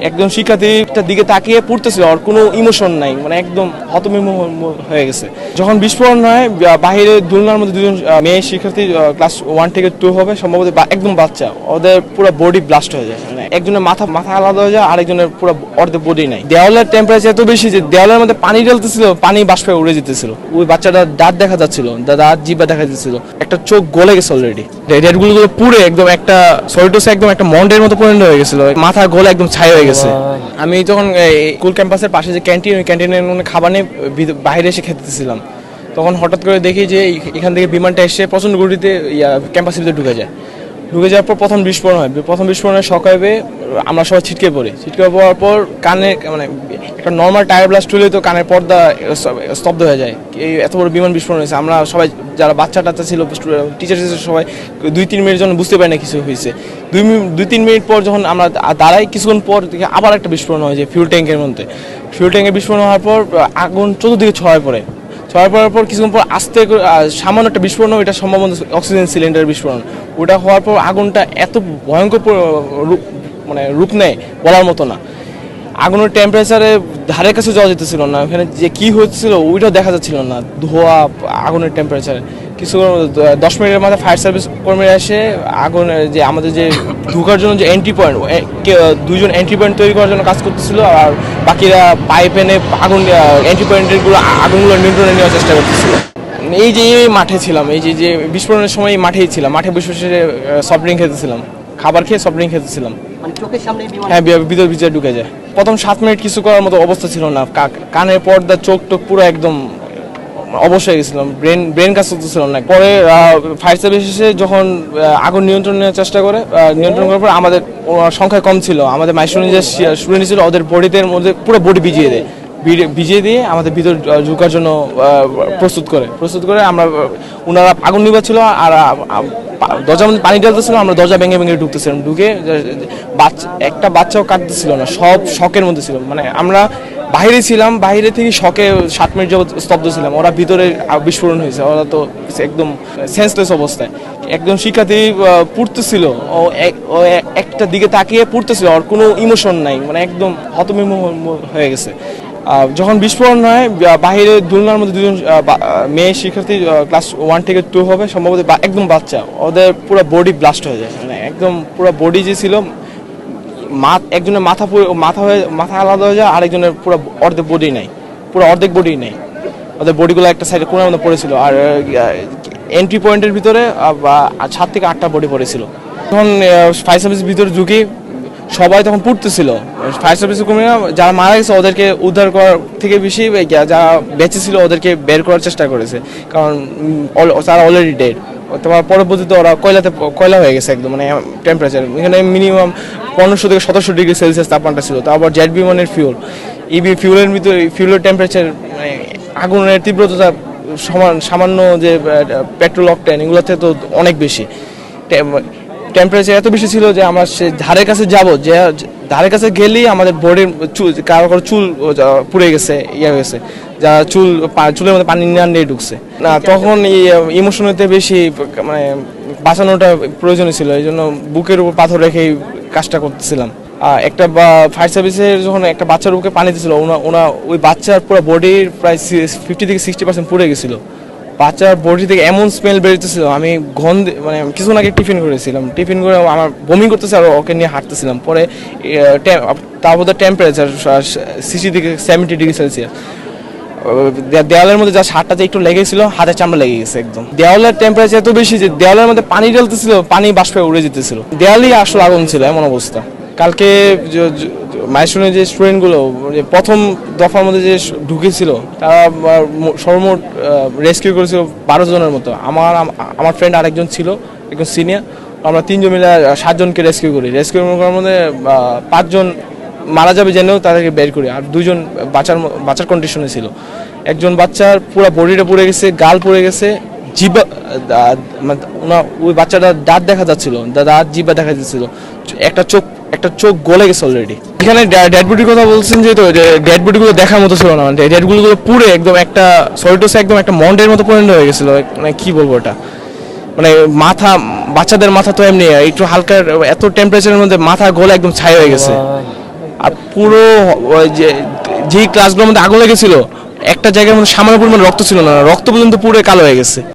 একজন শিক্ষার্থীটার দিকে তাকিয়ে পড়তেছে ওর কোনো ইমোশন নাই মানে একদম হতমিম হয়ে গেছে। যখন বিস্ফোরণ হয় বাহিরে দুলনার মধ্যে দুজন মেয়ে শিক্ষার্থী ক্লাস ওয়ান থেকে টু হবে, সম্ভবত একদম বাচ্চা, ওদের পুরো বডি ব্লাস্ট হয়ে যায়। একজনের মাথা মাথা আলাদা হয়ে যায় আরেকজনের পুরো অর্ধেক বডি নাই। দেওয়ালের টেম্পারেচার এত বেশি যে দেওয়ালের মধ্যে পানি ঢালতেছিল পানি বাষ্পে উড়ে যেতেছিল। ওই বাচ্চাটা দাঁত দেখা যাচ্ছিল দাঁত জিবা দেখা যাচ্ছিল। একটা চোখ গলে গেছে অলরেডি রেডগুলো পুরো একদম একটা সরিটোসে একদম একটা মন্ডের মতো পরিণত হয়ে গেছিল। মাথা গলে একদম ছাই হয়ে গেছে। আমি যখন স্কুল ক্যাম্পাসের পাশে যে ক্যান্টিন ওই ক্যান্টিনের মধ্যে খাবার নিয়ে বাইরে এসে খেতেছিলাম। তখন হঠাৎ করে দেখি যে এখান থেকে বিমানটা এসে প্রচণ্ড গতিতে ক্যাম্পাসের ভিতরে ঢুকে যায়। ঢুকে যাওয়ার পর প্রথম বিস্ফোরণ হয়। প্রথম বিস্ফোরণের সকালে আমরা সবাই ছিটকে পড়ি। ছিটকে পড়ার পর কানে মানে একটা নর্মাল টায়ার ব্লাস্ট হলে তো কানের পর্দা স্তব্ধ হয়ে যায়। এই এত বড় বিমান বিস্ফোরণ হয়েছে। আমরা সবাই, যারা বাচ্চা টাচ্চা ছিল টিচার টিচার সবাই দুই, তিন মিনিট জন্য বুঝতে পারি না কিছু হয়েছে। দুই দুই, তিন মিনিট পর যখন আমরা দাঁড়াই, কিছুক্ষণ পর থেকে আবার একটা বিস্ফোরণ হয় যে ফিউল ট্যাঙ্কের মধ্যে। ফিউল ট্যাঙ্কের বিস্ফোরণ হওয়ার পর, আগুন চতুর্দিকে ছড়ায় পড়ে। ছড়ায় পড়ার পর কিছুক্ষণ পর আস্তে সামান্য একটা বিস্ফোরণ এটা সম্ভবত অক্সিজেন সিলিন্ডারের বিস্ফোরণ। ওটা হওয়ার পর আগুনটা এত ভয়ঙ্কর মানে রূপ নেয় বলার মতো না। আগুনের টেম্পারেচারে ধারের কাছে যাওয়া যেতেছিল না, ওখানে যে কি হচ্ছিল ওইটাও দেখা যাচ্ছিল না, ধোয়া, আগুনের টেম্পারেচারে কিছু দশ মিনিটের মধ্যে ফায়ার সার্ভিস কর্মীরা এসে আগুন যে আমাদের যে ঢোকার জন্য যে এন্ট্রি পয়েন্ট দুজন এন্ট্রি পয়েন্ট তৈরি করার জন্য কাজ করতেছিল আর বাকিরা পাইপ এনে আগুন এন্ট্রি পয়েন্টেরগুলো আগুনগুলো নিয়ন্ত্রণে নেওয়ার চেষ্টা করতেছিল। এই যে এই মাঠে ছিলাম এই যে যে বিস্ফোরণের সময় এই মাঠেই ছিলাম মাঠে বসে বসে সফট ড্রিঙ্ক খেতেছিলাম খাবার খেয়ে সফট ড্রিঙ্ক খেতেছিলাম। মানে হ্যাঁ বি- ভিতর ভিতরে ঢুকে যায়। প্রথম সাত মিনিট কিছু করার মতো অবস্থা ছিল না কানের পর্দা চোখ টোক পুরো একদম অবশ্যই হয়ে গেছিলাম। ব্রেন ব্রেন কাজ করতেছিল না পরে ফায়ার সার্ভিস এসে যখন আগুন নিয়ন্ত্রণ নেওয়ার চেষ্টা করে নিয়ন্ত্রণ করার পর আমাদের সংখ্যা কম ছিল। আমাদের যে স্টুডেন্ট ছিল, ওদের বডিদের মধ্যে পুরো বডি ভিজিয়ে দেয়। ভিজে- ভিজিয়ে দিয়ে আমাদের ভিতর ঢোকার জন্য প্রস্তুত করে। প্রস্তুত করে আমরা, ওনারা আগুন নিবাচ্ছিল আর দরজার মধ্যে পানি ঢালতেছিল, আমরা দরজা ভেঙে ভেঙে ঢুকতেছিলাম। ঢুকে বাচ্চা, একটা বাচ্চাও কাটতেছিল না, সব শখের মধ্যে ছিল। মানে আমরা বাইরে ছিলাম, বাইরে থেকে শখে সাত মিনিট যাবত স্তব্ধ ছিলাম। ওরা ভিতরে বিস্ফোরণ হয়েছে, ওরা তো একদম সেন্সলেস অবস্থায়। একজন শিক্ষার্থী পড়তেছিল, ও একটা দিকে তাকিয়ে পড়তেছিল, আর কোনো ইমোশন নাই মানে একদম হতমিম হয়ে গেছে। যখন বিস্ফোরণ হয় বাহিরে দুলনার মধ্যে দুজন মেয়ে শিক্ষার্থী ক্লাস ওয়ান থেকে টু হবে, সম্ভবত একদম বাচ্চা, ওদের পুরো বডি ব্লাস্ট হয়ে যায় মানে একদম পুরো বডি যে ছিল একজনের মাথা মাথা হয়ে, মাথা আলাদা হয়ে যায়, আরেকজনের পুরো অর্ধেক বডি নাই। পুরো অর্ধেক বডি নেই। ওদের বডিগুলো একটা সাইডে কোনার মধ্যে পড়েছিল। আর এন্ট্রি পয়েন্টের ভিতরে সাত থেকে আটটা বডি পড়েছিল। তখন ফায়ার সার্ভিসের ভিতরে ঢুকি, সবাই তখন পড়তেছিল। ফায়ার সার্ভিসের কর্মীরা যারা মারা গেছে, ওদেরকে উদ্ধার করার থেকে বেশি যারা বেঁচে ছিল ওদেরকে বের করার চেষ্টা করেছে। কারণ তারা অলরেডি ডেড তোমার পরবর্তীতে ওরা কয়লাতে, কয়লা হয়ে গেছে একদম মানে টেম্পারেচার এখানে মিনিমাম পনেরোশো থেকে সতেরোশো ডিগ্রি সেলসিয়াস তাপমাত্রা ছিল। তারপর জেট বিমানের ফিউল ইবি ফিউলের ভিতরে ফিউলের টেম্পারেচার মানে আগুনের তীব্রতা সমান, সামান্য যে পেট্রোল অকটেন এগুলোতে তো অনেক বেশি। টেম্পারেচার এত বেশি ছিল যে আমরা সে ধারের কাছে যাব, যে, ধারের কাছে গেলেই আমাদের বডির চুল, কারও কারও চুল পুড়ে গেছে ইয়ে হয়েছে যা চুল চুলের মধ্যে পানি নিয়ে ঢুকছে। না, তখন ইমোশনতে বেশি মানে বাঁচানোটা প্রয়োজনীয় ছিল। এই জন্য বুকের উপর পাথর রেখে এই কাজটা করতেছিলাম। একটা ফায়ার সার্ভিসের যখন একটা বাচ্চার বুকে পানি দিয়েছিল ওনা ওনা ওই বাচ্চার পুরো বডির প্রায় ফিফটি থেকে সিক্সটি পার্সেন্ট পুড়ে গেছিল। বাচ্চার বডি থেকে এমন স্মেল বেরোতেছিল আমি গন্ধ মানে কিছুক্ষণ আগে টিফিন করেছিলাম। টিফিন করে আমার বমি করতেছে আর ওকে নিয়ে হাঁটতেছিলাম। পরে আহ, টে- তার মধ্যে টেম্পারেচার সিসি থেকে সেভেন্টি ডিগ্রি সেলসিয়াস দেওয়ালের মধ্যে যা সারটা যে একটু লেগেছিল হাতের চামড়া লেগে গেছে একদম। দেওয়ালের টেম্পারেচার এত বেশি যে দেওয়ালের মধ্যে পানি ঢালতেছিল, পানি বাষ্পে উড়ে যেতেছিল। দেওয়ালই আসলে আগুন ছিল, এমন অবস্থা। কালকে মাইসুনের যে স্টুডেন্টগুলো প্রথম দফার মধ্যে যে ঢুকেছিল, তারা সর্বমোট রেস্কিউ করেছিল বারো জনের মতো। আমার আমার ফ্রেন্ড আরেকজন ছিল, একজন সিনিয়র আমরা তিনজন মিলে সাতজনকে রেস্কিউ করি। রেস্কিউ করার মধ্যে পাঁচজন মারা যাবে জেনেও তাদেরকে বের করি। আর দুজন বাচ্চার বাচ্চার কন্ডিশনে ছিল। একজন বাচ্চার পুরো বডিটা পড়ে গেছে, গাল পড়ে গেছে জিবা মানে ওই বাচ্চাটা দাঁত দেখা যাচ্ছিল দাঁত জিবা দেখা যাচ্ছিল। একটা চোখ একটা চোখ গলে গেছে অলরেডি এখানে ডেড বডির কথা বলছেন যে তো ডেড বডিগুলো দেখার মতো ছিল না। মানে ডেড বডিগুলো পুরো একদম একটা সরিটোসে একদম একটা মন্ডের মতো পরিণত হয়ে গেছিল। মানে কি বলব ওটা? মানে মাথা, বাচ্চাদের মাথা তো এমনি, একটু হালকা, এত টেম্পারেচারের মধ্যে মাথা গলে একদম ছাই হয়ে গেছে। পুরো যে, যেই ক্লাসগুলোর মধ্যে আগুন লেগেছিল, একটা জায়গার মধ্যে সামান্য পরিমাণ রক্ত ছিল না, রক্ত পর্যন্ত পুরো কালো হয়ে গেছে।